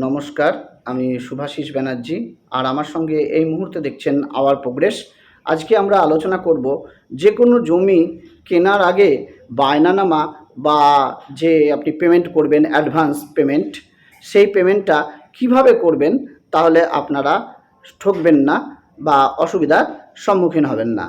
নমস্কার, আমি শুভাশিস ব্যানার্জি। আর আমার সঙ্গে এই মুহূর্তে দেখছেন আওয়ার প্রোগ্রেস। আজকে আমরা আলোচনা করব যে কোনো জমি কেনার আগে বায়নানামা বা যে আপনি পেমেন্ট করবেন অ্যাডভান্স পেমেন্ট সেই পেমেন্টটা কীভাবে করবেন তাহলে আপনারা ঠকবেন না বা অসুবিধার সম্মুখীন হবেন না।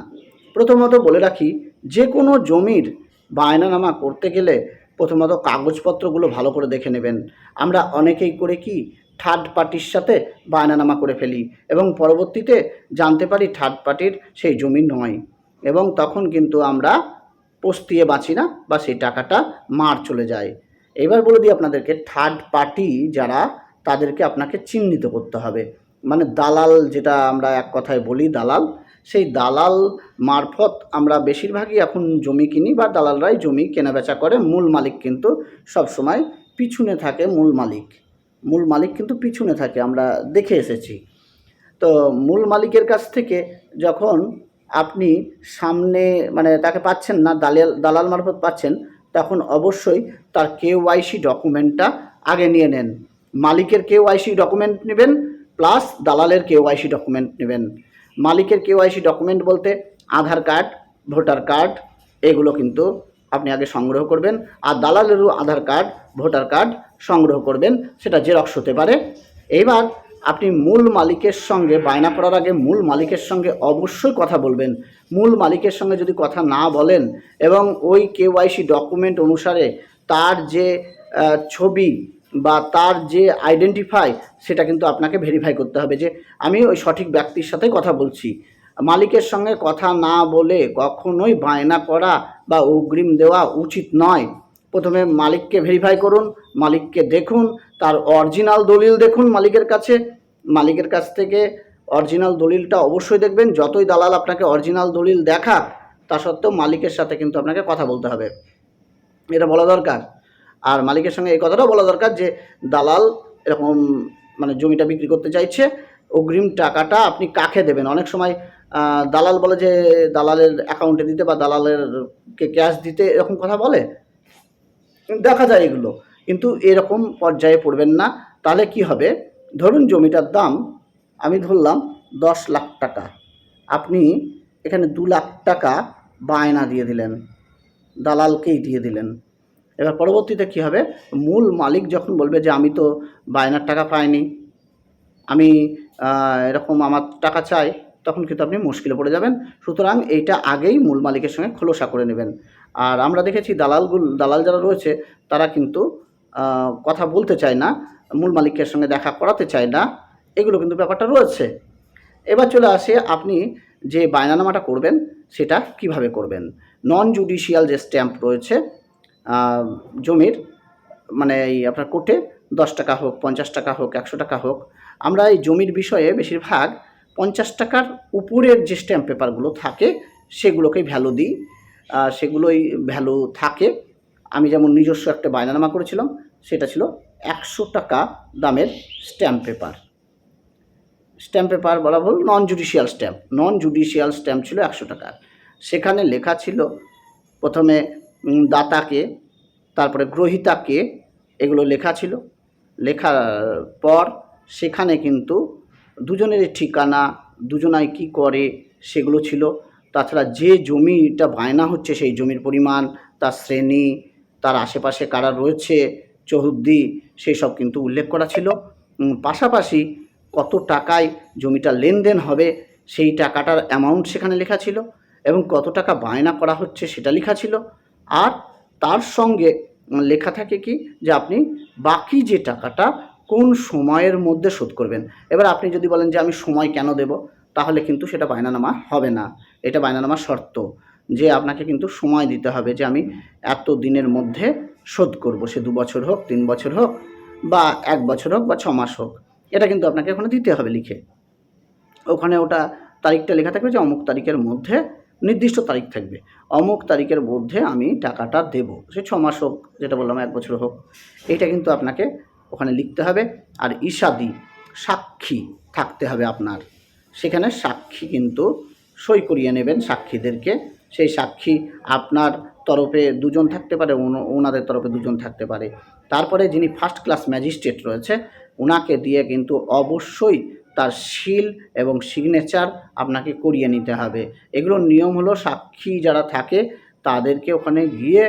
প্রথমত বলে রাখি, যে কোনো জমির বায়নানামা করতে গেলে প্রথমত কাগজপত্রগুলো ভালো করে দেখে নেবেন। আমরা অনেকেই করে কি থার্ড পার্টির সাথে বায়নানামা করে ফেলি এবং পরবর্তীতে জানতে পারি থার্ড পার্টির সেই জমি নয় এবং তখন কিন্তু আমরা পস্তিয়ে বাঁচি না বা সেই টাকাটা মার চলে যায়। এবার বলে দিই আপনাদেরকে থার্ড পার্টি যারা, তাদেরকে আপনাকে চিহ্নিত করতে হবে। মানে দালাল যেটা আমরা এক কথায় বলি, দালাল সেই দালাল মারফত আমরা বেশিরভাগই এখন জমি কিনি বা দালালরাই জমি কেনাবেচা করে। মূল মালিক কিন্তু সবসময় পিছনে থাকে মূল মালিক। মূল মালিক কিন্তু পিছনে থাকে, আমরা দেখে এসেছি। তো মূল মালিকের কাছ থেকে যখন আপনি সামনে মানে তাকে পাচ্ছেন না দালাল দালাল মারফত পাচ্ছেন, তখন অবশ্যই তার কেওয়াইসি ডকুমেন্টটা আগে নিয়ে নেন। মালিকের কেওয়াইসি ডকুমেন্ট নেবেন, প্লাস দালালের কেওয়াইসি ডকুমেন্ট নেবেন। মালিকের কেওয়াইসি ডকুমেন্ট বলতে আধার কার্ড, ভোটার কার্ড, এগুলো কিন্তু আপনি আগে সংগ্রহ করবেন। আর দালালেরও আধার কার্ড, ভোটার কার্ড সংগ্রহ করবেন, সেটা জেরক্স হতে পারে। এইবার আপনি মূল মালিকের সঙ্গে, বায়না করার আগে মূল মালিকের সঙ্গে অবশ্যই কথা বলবেন। মূল মালিকের সঙ্গে যদি কথা না বলেন এবং ওই কেওয়াইসি ডকুমেন্ট অনুসারে তার যে ছবি বা তার যে আইডেন্টিফাই সেটা কিন্তু আপনাকে ভেরিফাই করতে হবে যে আমি ওই সঠিক ব্যক্তির সাথে কথা বলছি। মালিকের সঙ্গে কথা না বলে কখনোই বায়না করা বা অগ্রিম দেওয়া উচিত নয়। প্রথমে মালিককে ভেরিফাই করুন, মালিককে দেখুন, তার অরিজিনাল দলিল দেখুন মালিকের কাছে। মালিকের কাছ থেকে অরিজিনাল দলিলটা অবশ্যই দেখবেন, যতই দালাল আপনাকে অরিজিনাল দলিল দেখা তা সত্ত্বেও মালিকের সাথে কিন্তু আপনাকে কথা বলতে হবে। এটা বলা দরকার। আর মালিকের সঙ্গে এই কথাটাও বলা দরকার যে দালাল এরকম মানে জমিটা বিক্রি করতে চাইছে, অগ্রিম টাকাটা আপনি কাকে দেবেন? অনেক সময় দালাল বলে যে দালালের অ্যাকাউন্টে দিতে বা দালালের কে ক্যাশ দিতে এরকম কথা বলে? দেখা যায় এগুলো। কিন্তু এরকম পর্যায়ে পড়বেন না। তাহলে কি হবে? ধরুন জমিটার দাম, আমি ধরলাম দশ লাখ টাকা। আপনি এখানে দু লাখ টাকা বায়না দিয়ে দিলেন। দালালকেই দিয়ে দিলেন। এবার পরবর্তীতে কী হবে? মূল মালিক যখন বলবে যে, আমি তো বায়নার টাকা পাইনি, আমি এরকম আমার টাকা চাই, তখন কিন্তু আপনি মুশকিলে পড়ে যাবেন। সুতরাং এইটা আগেই মূল মালিকের সঙ্গে খোলসা করে নেবেন। আর আমরা দেখেছি দালালগুলো দালাল যারা রয়েছে, তারা কিন্তু কথা বলতে চায় না, মূল মালিকের সঙ্গে দেখা করাতে চায় না, এগুলো কিন্তু ব্যাপারটা রয়েছে। এবার চলে আসে আপনি যে বায়নানামাটা করবেন, সেটা কীভাবে করবেন? নন জুডিশিয়াল যে স্ট্যাম্প রয়েছে জমির মানে এই আপনার কোর্টে দশ টাকা হোক, পঞ্চাশ টাকা হোক, একশো টাকা হোক, আমরা এই জমির বিষয়ে বেশিরভাগ পঞ্চাশ টাকার উপরের যে স্ট্যাম্প পেপারগুলো থাকে, সেগুলোকেই ভ্যালু দিই। সেগুলোই ভ্যালু থাকে। আমি যেমন নিজস্ব একটা বায়নানামা করেছিলাম, সেটা ছিল একশো টাকা দামের স্ট্যাম্প পেপার স্ট্যাম্প পেপার বলা ভুল non judicial stamp non judicial stamp ছিল একশো টাকার। সেখানে লেখা ছিল, প্রথমে দাতাকে, তারপরে গ্রহিতাকে এগুলো লেখা ছিল। লেখার পর সেখানে কিন্তু দুজনের ঠিকানা দুজনায় কি করে সেগুলো ছিল। তাছাড়া যে জমিটা বায়না হচ্ছে সেই জমির পরিমাণ, তার শ্রেণি, তার আশেপাশে কারা রয়েছে, চৌহদ্দি সেই সব কিন্তু উল্লেখ করা ছিল। পাশাপাশি কত টাকায় জমিটা লেনদেন হবে সেই টাকাটার অ্যামাউন্ট সেখানে লেখা ছিল এবং কত টাকা বায়না করা হচ্ছে সেটা লেখা ছিল। আর তার সঙ্গে লেখা থাকে কি যে আপনি বাকি যে টাকাটা কোন সময়ের মধ্যে শোধ করবেন। এবার আপনি যদি বলেন যে আমি সময় কেন দেব, তাহলে কিন্তু সেটা বায়নানামা হবে না। এটা বায়নানামার শর্ত যে আপনাকে কিন্তু সময় দিতে হবে যে আমি এত দিনের মধ্যে শোধ করব, সে দু বছর হোক, তিন বছর হোক, বা এক বছর হোক, বা ছ মাস হোক। এটা কিন্তু আপনাকে ওখানে দিতে হবে লিখে। ওখানে ওটা তারিখটা লেখা থাকবে যে অমুক তারিখের মধ্যে নির্দিষ্ট তারিখ থাকবে। অমুক তারিখের মধ্যে আমি টাকাটা দেব। সে ছ মাস হোক, যেটা বললাম, এক বছর হোক। এটা কিন্তু আপনাকে ওখানে লিখতে হবে। আর ইসাদি সাক্ষী থাকতে হবে আপনার। সেখানে সাক্ষী কিন্তু সই করিয়ে নেবেন সাক্ষীদেরকে। সেই সাক্ষী আপনার তরফে দুজন থাকতে পারে ওনাদের তরফে দুজন থাকতে পারে। তারপরে যিনি ফার্স্ট ক্লাস ম্যাজিস্ট্রেট রয়েছে ওনাকে দিয়ে কিন্তু অবশ্যই তার সিল এবং সিগনেচার আপনাকে করিয়ে নিতে হবে। এগুলোর নিয়ম হলো সাক্ষী যারা থাকে, তাদেরকে ওখানে গিয়ে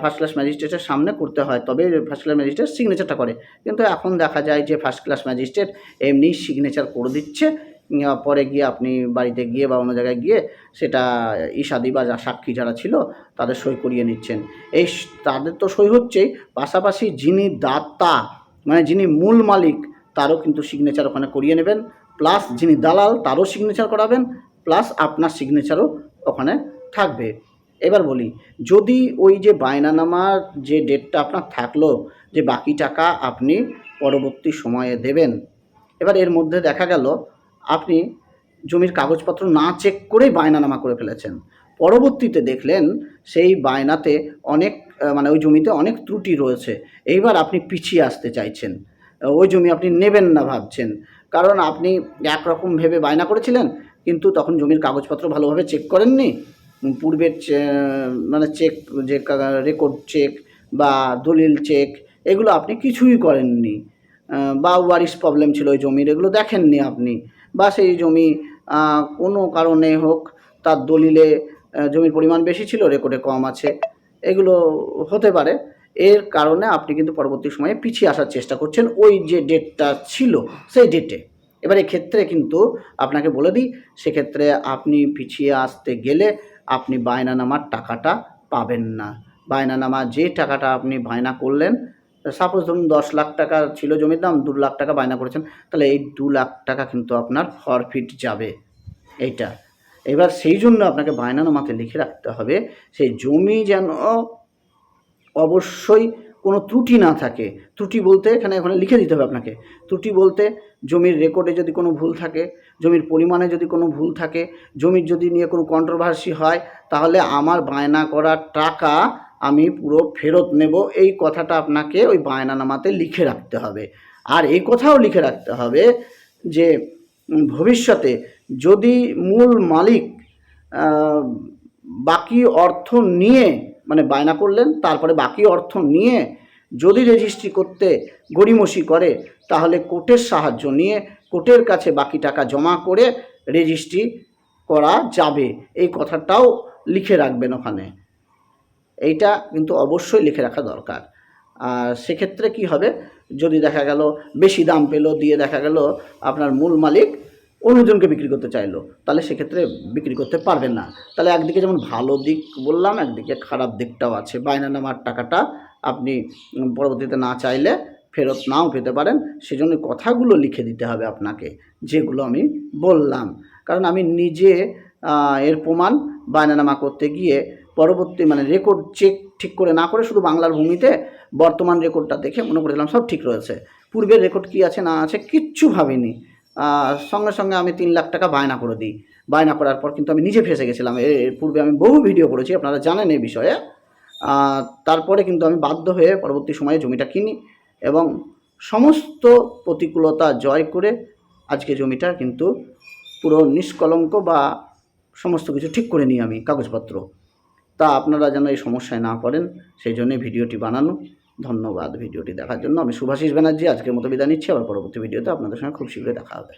ফার্স্ট ক্লাস ম্যাজিস্ট্রেটের সামনে করতে হয়। তবে ফার্স্ট ক্লাস ম্যাজিস্ট্রেট সিগনেচারটা করে। কিন্তু এখন দেখা যায় যে ফার্স্ট ক্লাস ম্যাজিস্ট্রেট এমনি সিগনেচার করে দিচ্ছে পরে গিয়ে আপনি বাড়িতে গিয়ে বা অন্য জায়গায় গিয়ে সেটা ইসাদি বা যা সাক্ষী যারা ছিল, তাদের সই করিয়ে নিচ্ছেন। এই তাদের তো সই হচ্ছেই। পাশাপাশি যিনি দাতা মানে যিনি মূল মালিক তারও কিন্তু সিগনেচার ওখানে করিয়ে নেবেন। প্লাস যিনি দালাল, তারও সিগনেচার করাবেন। প্লাস আপনার সিগনেচারও ওখানে থাকবে। এবার বলি, যদি ওই যে বায়নানামার যে ডেটটা আপনার থাকল, যে বাকি টাকা আপনি পরবর্তী সময়ে দেবেন, এবার এর মধ্যে দেখা গেল, আপনি জমির কাগজপত্র না চেক করেই বায়নানামা করে ফেলেছেন। পরবর্তীতে দেখলেন, সেই বায়নাতে অনেক মানে ওই জমিতে অনেক ত্রুটি রয়েছে। এইবার আপনি পিছিয়ে আসতে চাইছেন। ওই জমি আপনি নেবেন না ভাবছেন। কারণ আপনি একরকম ভেবে বায়না করেছিলেন, কিন্তু তখন জমির কাগজপত্র ভালোভাবে চেক করেননি। পূর্বের মানে চেক যে রেকর্ড চেক বা দলিল চেক এগুলো আপনি কিছুই করেননি। বা ওয়ারিশ প্রবলেম ছিল ওই জমির, এগুলো দেখেননি আপনি। বা সেই জমি কোনো কারণে হোক, তার দলিলে জমির পরিমাণ বেশি ছিল রেকর্ডে কম আছে, এগুলো হতে পারে। এর কারণে আপনি কিন্তু পরবর্তী সময়ে পিছিয়ে আসার চেষ্টা করছেন। ওই যে ডেটটা ছিল, সেই ডেটে এবার ক্ষেত্রে কিন্তু আপনাকে বলে দিই, সেক্ষেত্রে আপনি পিছিয়ে আসতে গেলে আপনি বায়না নামার টাকাটা পাবেন না। বায়নানামা যে টাকাটা আপনি বায়না করলেন সাপোজ ধরুন দশ লাখ টাকা ছিল জমির দাম, দু লাখ টাকা বায়না করেছেন, তাহলে এই দু লাখ টাকা কিন্তু আপনার ফরফিট যাবে। এইটা। এবার সেই জন্য আপনাকে বায়নানামাতে লিখে রাখতে হবে, সেই জমি যেন অবশ্যই কোনো ত্রুটি না থাকে। ত্রুটি বলতে এখানে এখানে লিখে দিতে হবে আপনাকে। ত্রুটি বলতে জমির রেকর্ডে যদি কোনো ভুল থাকে, জমির পরিমাণে যদি কোনো ভুল থাকে, জমির যদি নিয়ে কোনো কন্ট্রোভার্সি হয়, তাহলে আমার বায়না করা টাকা আমি পুরো ফেরত নেব। এই কথাটা আপনাকে ওই বায়নানামাতে লিখে রাখতে হবে। আর এই কথাও লিখে রাখতে হবে যে ভবিষ্যতে যদি মূল মালিক বাকি অর্থ নিয়ে মানে বায়না করলেন, তারপরে বাকি অর্থ নিয়ে যদি রেজিস্ট্রি করতে গড়িমসি করে, তাহলে কোর্টের সাহায্য নিয়ে কোর্টের কাছে বাকি টাকা জমা করে রেজিস্ট্রি করা যাবে। এই কথাটাও লিখে রাখবেন ওখানে। এইটা কিন্তু অবশ্যই লিখে রাখা দরকার। আর সেক্ষেত্রে কি হবে? যদি দেখা গেল বেশি দাম পেল, দিয়ে দেখা গেল আপনার মূল মালিক অন্যজনকে বিক্রি করতে চাইলো, তাহলে সেক্ষেত্রে বিক্রি করতে পারবেন না। তাহলে একদিকে যেমন ভালো দিক বললাম, একদিকে খারাপ দিকটাও আছে। বায়নানামার টাকাটা আপনি পরবর্তীতে না চাইলে ফেরত নাও পেতে পারেন। সেজন্য কথাগুলো লিখে দিতে হবে আপনাকে, যেগুলো আমি বললাম। কারণ আমি নিজে এর প্রমাণ বায়নানামা করতে গিয়ে পরবর্তী মানে রেকর্ড চেক ঠিক করে না করে শুধু বাংলার ভূমিতে বর্তমান রেকর্ডটা দেখে মনে করেছিলাম সব ঠিক রয়েছে। পূর্বের রেকর্ড কী আছে না আছে কিচ্ছু ভাবিনি। সঙ্গে সঙ্গে আমি তিন লাখ টাকা বায়না করে দিই। বায়না করার পর কিন্তু আমি নিজে ফেসে গেছিলাম। এর পূর্বে আমি বহু ভিডিও করেছি, আপনারা জানেন এই বিষয়ে। তারপরে কিন্তু আমি বাধ্য হয়ে পরবর্তী সময়ে জমিটা কিনি এবং সমস্ত প্রতিকূলতা জয় করে আজকে জমিটা কিন্তু পুরো নিষ্কলঙ্ক বা সমস্ত কিছু ঠিক করে নিই আমি, কাগজপত্র। তা আপনারা যেন এই সমস্যায় না পড়েন, সেই জন্যই ভিডিওটি বানানো। ধন্যবাদ ভিডিওটি দেখার জন্য। আমি সুভাষিস ব্যানার্জি, আজকের মতো বিদায় নিচ্ছি। আবার পরবর্তী ভিডিওতে আপনাদের সঙ্গে খুব শীঘ্রই দেখা হবে।